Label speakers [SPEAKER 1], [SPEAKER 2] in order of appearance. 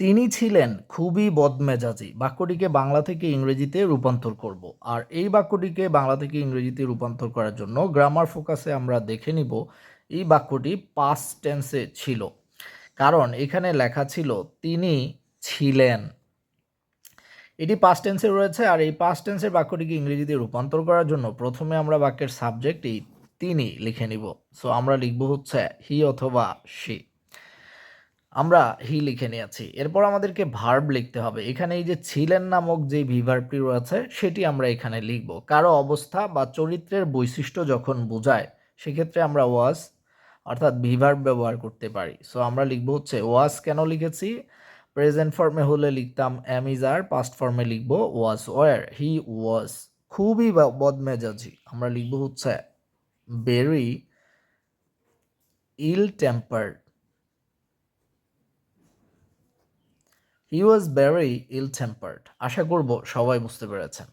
[SPEAKER 1] তিনি ছিলেন খুবই বদমেজাজি। বাক্যটিকে বাংলা থেকে ইংরেজিতে রূপান্তর করব। আর এই বাক্যটিকে বাংলা থেকে ইংরেজিতে রূপান্তর করার জন্য গ্রামার ফোকাসে আমরা দেখে নিব এই বাক্যটি পাস্ট টেন্সে ছিল। কারণ এখানে লেখা ছিল, তিনি ছিলেন। এটি পাস্ট টেন্সে রয়েছে আর এই পাস্ট টেন্সের বাক্যটিকে ইংরেজিতে রূপান্তর করার জন্য প্রথমে আমরা বাক্যের সাবজেক্ট এই তিনি লিখে নিব। সো আমরা লিখব হচ্ছে, হি অথবা সে আমরা হি লিখে নিয়েছি। এরপর আমাদেরকে ভার্ব লিখতে হবে। এখানে এই যে ছিলেন নামক যে ভিভার্বটি রয়েছে, সেটি আমরা এখানে লিখব। কারও অবস্থা বা চরিত্রের বৈশিষ্ট্য যখন বোঝায়, সেক্ষেত্রে আমরা ওয়াজ অর্থাৎ ভিভার্ব ব্যবহার করতে পারি। সো আমরা লিখব হচ্ছে ওয়াজ কেন লিখেছি? প্রেজেন্ট ফর্মে হলে লিখতাম এম ইজ আর পাস্ট ফর্মে লিখব ওয়াজ ওয়ার হি ওয়াজ খুবই বদমেজাজি। আমরা লিখব হচ্ছে very ill tempered he was very ill tempered আশা করব সবাই বুঝতে পেরেছেন।